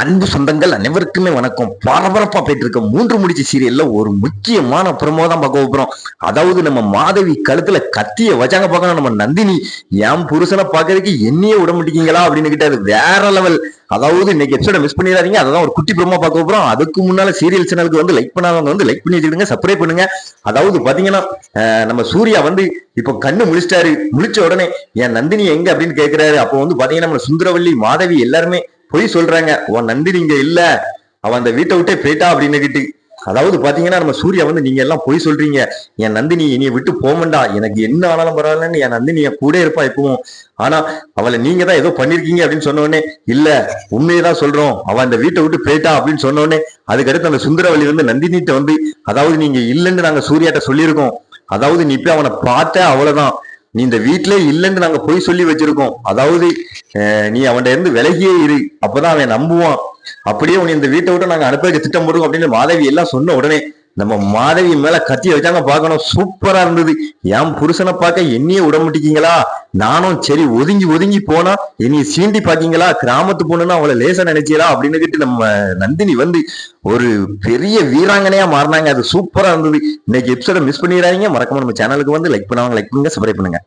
அன்பு சொந்தங்கள் அனைவருக்குமே வணக்கம். பரபரப்பா போயிட்டு இருக்க மூன்று முடிச்சு சீரியல்ல ஒரு முக்கியமான பிரமோ தான் பார்க்க போறோம். அதாவது நம்ம மாதவி கழுத்துல கத்திய வச்சாங்க பார்க்கணும். நம்ம நந்தினி என் புருஷனை பாக்குறதுக்கு என்னையே விட மாட்டீங்களா அப்படின்னு கிட்ட அது வேற லெவல் அதாவது இன்னைக்கு எபிசோட மிஸ் பண்ணிடாதீங்க. அதான் ஒரு குட்டி பிரமா பார்க்க போறோம். அதுக்கு முன்னால சீரியல் சேனலுக்கு வந்து லைக் பண்ணாதவங்க வந்து லைக் பண்ணி வச்சுக்கிடுங்க சப்ஸ்கிரைப் பண்ணுங்க. அதாவது பாத்தீங்கன்னா நம்ம சூர்யா வந்து இப்போ கண்ணு முழிச்சிட்டாரு. முழிச்ச உடனே என் நந்தினி எங்க? அப்படின்னு கேட்கிறாரு அப்போ வந்து பாத்தீங்கன்னா நம்ம சுந்தரவல்லி மாதவி எல்லாருமே பொய் சொல்றாங்க. உன் நந்தினி இங்க இல்ல. அவன் அந்த வீட்டை விட்டே போயிட்டா அப்படின்னு அதாவது பாத்தீங்கன்னா நம்ம சூர்யா வந்து நீங்க எல்லாம் பொய் சொல்றீங்க. என் நந்தினி என்னைய விட்டு போமண்டா. எனக்கு என்ன ஆனாலும் பரவாயில்லன்னு என் நந்தினி என் கூட இருப்பா எப்பவும். ஆனா அவளை நீங்க தான் ஏதோ பண்ணிருக்கீங்க அப்படின்னு சொன்னோடனே இல்ல உண்மையை தான் சொல்றோம். அவன் அந்த வீட்டை விட்டு போயிட்டா அப்படின்னு சொன்னோடனே அதுக்கடுத்து அந்த சுந்தரவழி வந்து நந்தினிட்ட வந்து அதாவது நீங்க இல்லைன்னு நாங்க சூர்யாட்ட சொல்லியிருக்கோம். அதாவது நீ போய் அவனை பார்த்த அவ்வளவுதான். நீ இந்த வீட்டிலே இல்லைன்னு நாங்க போய் சொல்லி வச்சிருக்கோம். அதாவது அஹ், நீ அவன்கிட்ட இருந்து விலகியே இரு. அப்பதான் அவன் நம்புவான். அப்படியே உன்னை இந்த வீட்டை விட்டு நாங்க அனுப்ப திட்டம் போடுவோம் அப்படின்னு மாதவி எல்லாம் சொன்ன உடனே நம்ம மாதவி மேல கத்திய வச்சாங்க பார்க்கணும். சூப்பரா இருந்தது. என் புருஷனை பார்க்க என்னையே விட மாட்டேங்கிங்களா நானும் சரி ஒதுங்கி ஒதுங்கி போனா என்னைய சீண்டி பாக்கீங்களா? கிராமத்து பொண்ணுன்னா அவளை லேசா நினைச்சீரா அப்படின்னு நம்ம நந்தினி வந்து ஒரு பெரிய வீராங்கனையா மாறினாங்க. அது சூப்பரா இருந்தது. இன்னைக்கு எபிசோட மிஸ் பண்ணிடுறாங்க மறக்காம நம்ம சேனலுக்கு வந்து லைக் பண்ணுவாங்க. லைக் பண்ணுங்க. சப்ஸ்கிரைப் பண்ணுங்க.